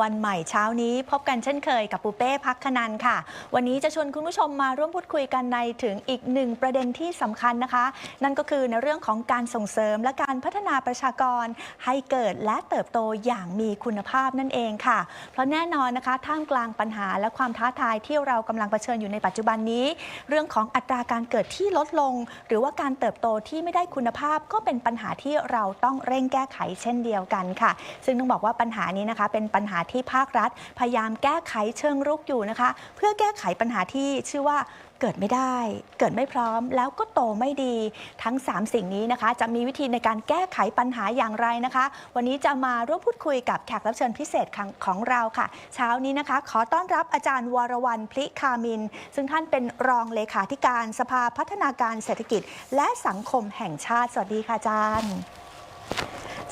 วันใหม่เช้านี้ พบกันเช่นเคยกับปูเป้พักขนันค่ะ วันนี้จะชวนคุณผู้ชมมาร่วมพูดคุยกันในถึงอีกหนึ่งประเด็นที่สำคัญนะคะ นั่นก็คือในเรื่องของการส่งเสริมและการพัฒนาประชากร ให้เกิดและเติบโตอย่างมีคุณภาพนั่นเองค่ะ เพราะแน่นอนนะคะท่ามกลางปัญหาและความท้าทายที่เรากำลังเผชิญอยู่ในปัจจุบันนี้ เรื่องของอัตราการเกิดที่ลดลง หรือว่าการเติบโตที่ไม่ได้คุณภาพก็เป็นปัญหาที่เราต้องเร่งแก้ไขเช่นเดียวกันค่ะ ซึ่งต้องบอกว่าปัญหานี้นะคะเป็นปัญหาที่ภาครัฐ พยายามแก้ไขเชิงรุกอยู่นะคะ เพื่อแก้ไขปัญหาที่ชื่อว่าเกิดไม่ได้ เกิดไม่พร้อม แล้วก็โตไม่ดี ทั้ง 3 สิ่งนี้นะคะ จะมีวิธีในการแก้ไขปัญหาอย่างไรนะคะ วันนี้จะมาร่วมพูดคุยกับแขกรับเชิญพิเศษของของเราค่ะ เช้านี้นะคะ ขอต้อนรับอาจารย์วรวรรณพลิคามิน ซึ่งท่านเป็นรองเลขาธิการสภาพัฒนาการเศรษฐกิจ และสังคมแห่งชาติ สวัสดีค่ะอาจารย์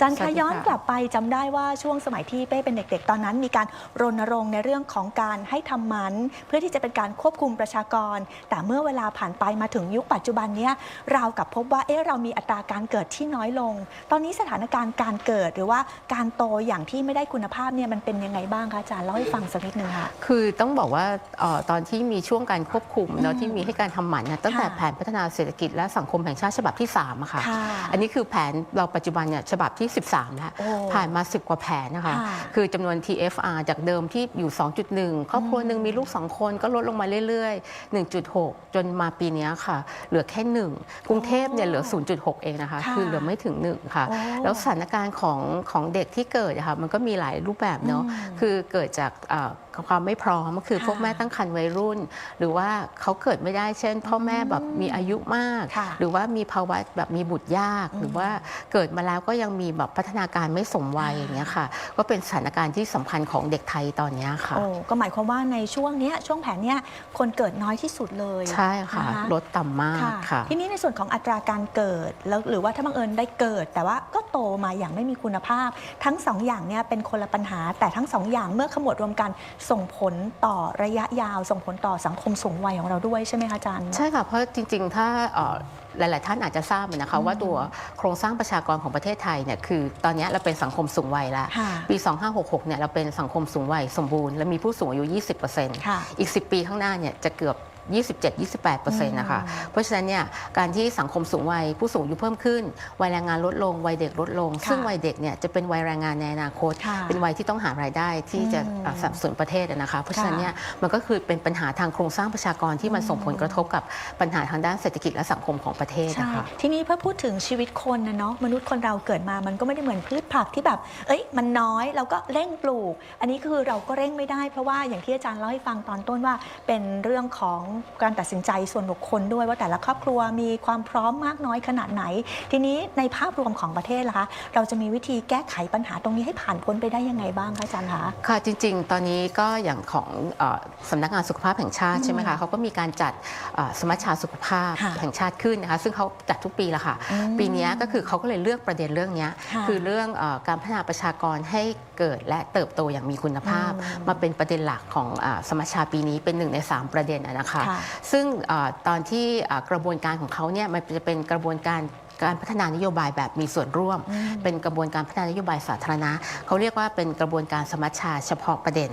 จารย์สวัคะสดีค่ะย้อนกลับไปจำได้ว่าช่วงสมัยที่เป้เป็นเด็ก ๆ ตอนนั้น มีการรณรงค์ในเรื่องของการให้ทำหมัน เพื่อที่จะเป็นการควบคุมประชากร แต่เมื่อเวลาผ่านไปมาถึงยุคปัจจุบันเนี้ยเรากลับพบว่าเอ๊ะเรามีอัตราการเกิดที่น้อยลง ตอนนี้สถานการณ์การเกิดหรือว่าการโตอย่างที่ไม่ได้คุณภาพเนี่ยมันเป็นยังไงบ้างคะอาจารย์เล่าให้ฟังสักนิดนึงค่ะคือต้องบอกว่าเออตอนที่มีช่วงการควบคุมอืมแล้วที่มีให้การทำหมันเนี่ยตั้งแต่ค่ะแผนพัฒนาเศรษฐกิจและสังคมแห่งชาติฉบับที่3อะค่ะค่ะอันนี้คือแผนเราปัจจุบันเนี่ยฉบับที่13 แล้วโอ้ผ่านมา 10 กว่าแผนนะคะค่ะคือจำนวน TFR จากเดิมที่อยู่ 2.1 ครอบครัวหนึ่งมีลูก 2 คนก็ลดลงมาเรื่อยๆ 1.6 จนมาปีเนี้ยค่ะ เหลือแค่ 1 กรุงเทพเนี่ยเหลือ 0.6 เองนะคะค่ะคือเหลือไม่ถึง 1 ค่ะโอ้แล้วสถานการณ์ของของเด็กที่เกิดอะค่ะมันก็มีหลายรูปแบบเนาะอืมคือเกิดจากเอ่อความไม่พร้อมก็คือค่ะพวกแม่ตั้งครรภ์วัยรุ่น หรือว่าเขาเกิดไม่ได้เช่น พ่อแม่แบบมีอายุมากค่ะหรือว่ามีภาวะแบบมีบุตรยาก หรือว่าเกิดมาแล้วก็ยังมีแบบพัฒนาการไม่สมวัยอย่างเงี้ยค่ะ ก็เป็นสถานการณ์ที่สำคัญของเด็กไทยตอนเนี้ยค่ะโอ้ก็หมายความว่าในช่วงเนี้ยช่วงแผนเนี้ยคนเกิดน้อยที่สุดเลยใช่ค่ะนลดต่ำมากค่ะ ทีนี้ในส่วนของอัตราการเกิดแล้วหรือว่าถ้าบังเอิญได้เกิด แต่ว่าก็โตมาอย่างไม่มีคุณภาพ ทั้งสองอย่างเนี่ยเป็นคนละปัญหา แต่ทั้งสองอย่างเมื่อขมวดรวมกันส่งผลต่อระยะยาว ส่งผลต่อสังคมสูงวัยของเราด้วยใช่ไหมคะอาจารย์ใช่ค่ะเพราะจริง ๆ ถ้าเอ่อ หลาย ๆ ท่านอาจจะทราบนะคะว่าตัวโครงสร้างประชากรของประเทศไทยเนี่ยคือตอนเนี้ยเราเป็นสังคมสูงวัยแล้วค่ะปี 2566 เนี่ยเราเป็นสังคมสูงวัยสมบูรณ์และมีผู้สูงอายุ 20%ค่ะอีก 10 ปีข้างหน้าเนี่ยจะเกือบ 27-28%นะคะอืมเพราะฉะนั้นเนี่ยการที่สังคมสูงวัยผู้สูงอายุเพิ่มขึ้น วัยแรงงานลดลง วัยเด็กลดลงค่ะซึ่งวัยเด็กเนี่ยจะเป็นวัยแรงงานในอนาคตค่ะเป็นวัยที่ต้องหารายได้ที่จะอืมเอ่อสนับสนุนประเทศอะนะคะ เพราะฉะนั้นค่ะเนี่ยมันก็คือเป็นปัญหาทางโครงสร้างประชากรที่มันส่งผลกระทบกับปัญหาทางด้านเศรษฐกิจและสังคมของประเทศใช่นะคะทีนี้เพื่อพูดถึงชีวิตคนนะเนาะมนุษย์คนเราเกิดมามันก็ไม่ได้เหมือนพืชผักที่แบบ เอ้ยมันน้อยเราก็เร่งปลูก อันนี้คือเราก็เร่งไม่ได้เพราะว่าอย่างที่อาจารย์เล่าให้ฟังตอนต้นว่าเป็นเรื่องของการตัดสินใจส่วนบุคคลด้วยว่าแต่ละครอบครัวมีความพร้อมมากน้อยขนาดไหน ทีนี้ในภาพรวมของประเทศล่ะคะ เราจะมีวิธีแก้ไขปัญหาตรงนี้ให้ผ่านพ้นไปได้ยังไงบ้างคะอาจารย์คะค่ะจริง ๆ ตอนนี้ก็อย่างของเออสำนักงานสุขภาพแห่งชาติใช่ไหมคะเขาก็มีการจัดเอ่อสมัชชาสุขภาพค่ะแห่งชาติขึ้นนะคะซึ่งเขาจัดทุกปีละค่ะอืมปีเนี้ยก็คือเขาก็เลยเลือกประเด็นเรื่องเนี้ยค่ะคือเรื่องเออการพัฒนาประชากรให้เกิดและเติบโตอย่างมีคุณภาพอืมมาเป็นประเด็นหลักของอาสมัชชาปีนี้เป็นหนึ่งใน 3 ประเด็นอะนะคะค่ะซึ่งเออตอนที่เอ่อกระบวนการของเขาเนี่ยมันจะเป็นกระบวนการการพัฒนานโยบายแบบมีส่วนร่วมอืมเป็นกระบวนการพัฒนานโยบายสาธารณะเขาเรียกว่าเป็นกระบวนการสมัชชาเฉพาะประเด็น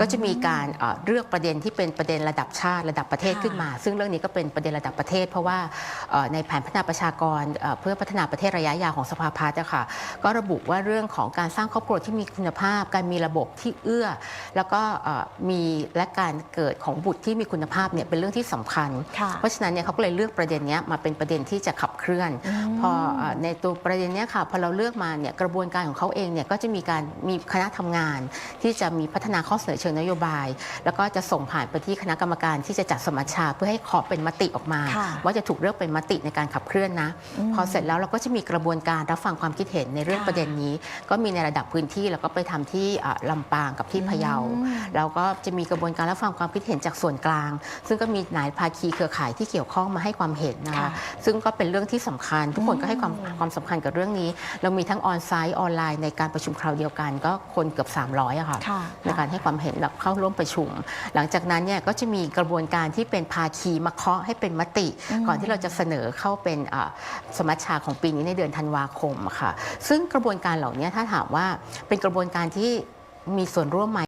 ก็จะมีการเอ่อเลือกประเด็นที่เป็นประเด็นระดับชาติระดับประเทศค่ะขึ้นมา ซึ่งเรื่องนี้ก็เป็นประเด็นระดับประเทศ เพราะว่าเอ่อในแผนพัฒนาประชากรเอ่อเพื่อพัฒนาประเทศระยะยาวของสภาพัฒน์อะค่ะก็ระบุว่าเรื่องของการสร้างครอบครัวที่มีคุณภาพ การมีระบบที่เอื้อ แล้วก็เอ่อมีและการเกิดของบุตรที่มีคุณภาพเนี่ยเป็นเรื่องที่สำคัญค่ะเพราะฉะนั้นเนี่ยเขาก็เลยเลือกประเด็นเนี้ยมาเป็นประเด็นที่จะขับเคลื่อน พอเอ่อในตัวประเด็นเนี้ยค่ะพอเราเลือกมาเนี่ยกระบวนการของเขาเองเนี่ยก็จะมีการมีคณะทำงาน ที่จะมีพัฒนาข้อเสนอเชิงนโยบาย แล้วก็จะส่งผ่านไปที่คณะกรรมการที่จะจัดสมัชชาเพื่อให้ขอเป็นมติออกมาค่ะว่าจะถูกเลือกเป็นมติในการขับเคลื่อนนะ พอเสร็จแล้วเราก็จะมีกระบวนการรับฟังความคิดเห็นในเรื่องค่ะประเด็นนี้ ก็มีในระดับพื้นที่แล้วก็ไปทำที่อะลำปางกับที่พะเยาอืมแล้วก็จะมีกระบวนการรับฟังความคิดเห็นจากส่วนกลาง ซึ่งก็มีหลายภาคีเครือข่ายที่เกี่ยวข้องมาให้ความเห็นนะคะค่ะซึ่งก็เป็นเรื่องที่สำคัญ ทุกคนก็ให้ความอืมความสำคัญกับเรื่องนี้ เรามีทั้งออนไซต์ออนไลน์ในการประชุมคราวเดียวกัน ก็คนเกือบ 300อะค่ะค่ะในการให้ความเห็นและเข้าร่วมประชุม หลังจากนั้นเนี่ยก็จะมีกระบวนการที่เป็นภาคีมาเคาะให้เป็นมติอืมก่อนที่เราจะเสนอเข้าเป็นอ่าสมัชชาของปีนี้ในเดือนธันวาคมค่ะ ซึ่งกระบวนการเหล่านี้ถ้าถามว่าเป็นกระบวนการที่มีส่วนร่วมไหม